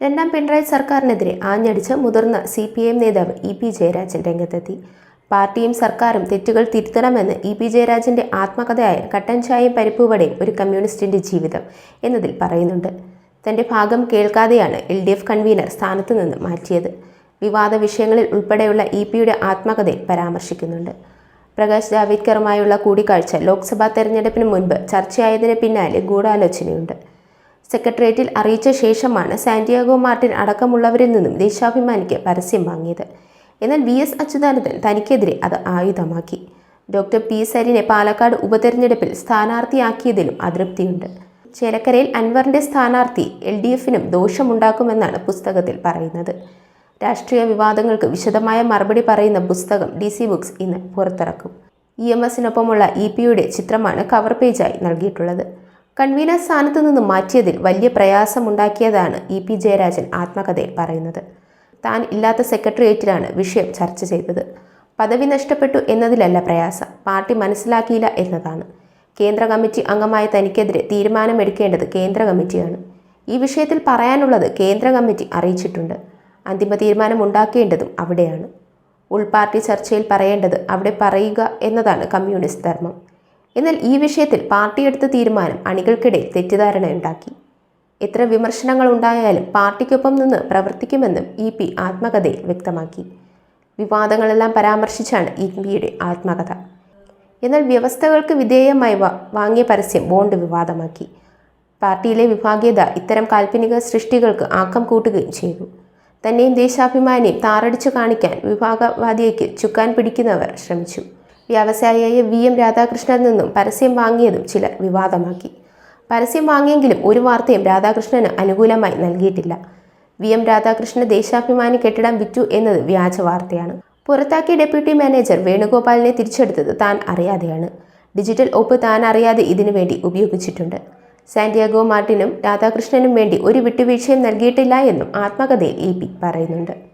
രണ്ടാം പിണറായി സർക്കാരിനെതിരെ ആഞ്ഞടിച്ച് മുതിർന്ന സി പി എം നേതാവ് ഇ പി ജയരാജൻ രംഗത്തെത്തി. പാർട്ടിയും സർക്കാരും തെറ്റുകൾ തിരുത്തണമെന്ന് ഇ പി ജയരാജന്റെ ആത്മകഥയായ കട്ടൻ ചായയും പരിപ്പുവടയും ഒരു കമ്മ്യൂണിസ്റ്റിന്റെ ജീവിതം എന്നതിൽ പറയുന്നുണ്ട്. തന്റെ ഭാഗം കേൾക്കാതെയാണ് എൽ ഡി എഫ് കൺവീനർ സ്ഥാനത്ത് നിന്ന് മാറ്റിയത്. വിവാദ വിഷയങ്ങളിൽ ഉൾപ്പെടെയുള്ള ഇ പിയുടെ ആത്മകഥയിൽ പരാമർശിക്കുന്നുണ്ട്. പ്രകാശ് ജാവേദ്കറുമായുള്ള കൂടിക്കാഴ്ച ലോക്സഭാ തെരഞ്ഞെടുപ്പിന് മുൻപ് ചർച്ചയായതിന് പിന്നാലെ ഗൂഢാലോചനയുണ്ട്. സെക്രട്ടേറിയറ്റിൽ അറിയിച്ച ശേഷമാണ് സാന്റിയാഗോ മാർട്ടിൻ അടക്കമുള്ളവരിൽ നിന്നും ദേശാഭിമാനിക്ക് പരസ്യം വാങ്ങിയത്. എന്നാൽ വി. എസ്. അച്യുതാനന്ദൻ തനിക്കെതിരെ അത് ആയുധമാക്കി. Doctor P. സരിനെ പാലക്കാട് ഉപതെരഞ്ഞെടുപ്പിൽ സ്ഥാനാർത്ഥിയാക്കിയതിലും അതൃപ്തിയുണ്ട്. ചേലക്കരയിൽ അൻവറിന്റെ സ്ഥാനാർത്ഥി എൽ ഡി എഫിനും ദോഷമുണ്ടാക്കുമെന്നാണ് പുസ്തകത്തിൽ പറയുന്നത്. രാഷ്ട്രീയ വിവാദങ്ങൾക്ക് വിശദമായ മറുപടി പറയുന്ന പുസ്തകം ഡി സി ബുക്സ് ഇന്ന് പുറത്തിറക്കും. ഇ എം എസിനൊപ്പമുള്ള ഇ പിയുടെ ചിത്രമാണ് കവർ പേജായി നൽകിയിട്ടുള്ളത്. കൺവീനർ സ്ഥാനത്ത് നിന്ന് മാറ്റിയതിൽ വലിയ പ്രയാസമുണ്ടാക്കിയതാണ് ഇ പി ജയരാജൻ ആത്മകഥയിൽ പറയുന്നത്. താൻ ഇല്ലാത്ത സെക്രട്ടേറിയറ്റിലാണ് വിഷയം ചർച്ച ചെയ്തത്. പദവി നഷ്ടപ്പെട്ടു എന്നതിലല്ല പ്രയാസം. പാർട്ടി മനസ്സിലാക്കിയില്ല എന്നതാണ്. കേന്ദ്ര കമ്മിറ്റി അംഗമായ തനിക്കെതിരെ തീരുമാനമെടുക്കേണ്ടത് കേന്ദ്ര കമ്മിറ്റിയാണ്. ഈ വിഷയത്തിൽ പറയാനുള്ളത് കേന്ദ്ര കമ്മിറ്റി അറിയിച്ചിട്ടുണ്ട്. അന്തിമ തീരുമാനം ഉണ്ടാക്കേണ്ടതും അവിടെയാണ്. ഉൾപാർട്ടി ചർച്ചയിൽ പറയേണ്ടത് അവിടെ പറയുക എന്നതാണ് കമ്മ്യൂണിസ്റ്റ് ധർമ്മം. എന്നാൽ ഈ വിഷയത്തിൽ പാർട്ടി എടുത്ത തീരുമാനം അണികൾക്കിടയിൽ തെറ്റിദ്ധാരണയുണ്ടാക്കി എത്ര വിമർശനങ്ങൾ ഉണ്ടായാലും പാർട്ടിക്കൊപ്പം നിന്ന് പ്രവർത്തിക്കുമെന്നും ഇ പി ആത്മകഥയിൽ വ്യക്തമാക്കി. വിവാദങ്ങളെല്ലാം പരാമർശിച്ചാണ് ഇ പിയുടെ ആത്മകഥ. എന്നാൽ വ്യവസ്ഥകൾക്ക് വിധേയമായി വാങ്ങിയ പരസ്യം ബോണ്ട് വിവാദമാക്കി. പാർട്ടിയിലെ വിഭാഗീയത ഇത്തരം കാൽപ്പനിക സൃഷ്ടികൾക്ക് ആക്കം കൂട്ടുകയും ചെയ്തു. തന്നെയും ദേശാഭിമാനിയും താറടിച്ചു കാണിക്കാൻ വിഭാഗവാദിയയ്ക്ക് ചുക്കാൻ പിടിക്കുന്നവർ ശ്രമിച്ചു. വ്യവസായിയായ വി എം രാധാകൃഷ്ണനിൽ നിന്നും പരസ്യം വാങ്ങിയതും ചിലർ വിവാദമാക്കി. പരസ്യം വാങ്ങിയെങ്കിലും ഒരു വാർത്തയും രാധാകൃഷ്ണന് അനുകൂലമായി നൽകിയിട്ടില്ല. വി എം രാധാകൃഷ്ണൻ ദേശാഭിമാനി കെട്ടിടം വിറ്റു എന്നത് വ്യാജ വാർത്തയാണ്. പുറത്താക്കിയ ഡെപ്യൂട്ടി മാനേജർ വേണുഗോപാലിനെ തിരിച്ചെടുത്തത് താൻ അറിയാതെയാണ്. ഡിജിറ്റൽ ഒപ്പ് താൻ അറിയാതെ ഇതിനു വേണ്ടി ഉപയോഗിച്ചിട്ടുണ്ട്. സാന്റിയാഗോ മാർട്ടിനും രാധാകൃഷ്ണനും വേണ്ടി ഒരു വിട്ടുവീഴ്ചയും നൽകിയിട്ടില്ല എന്നും ആത്മകഥയിൽ ഇ പി പറയുന്നുണ്ട്.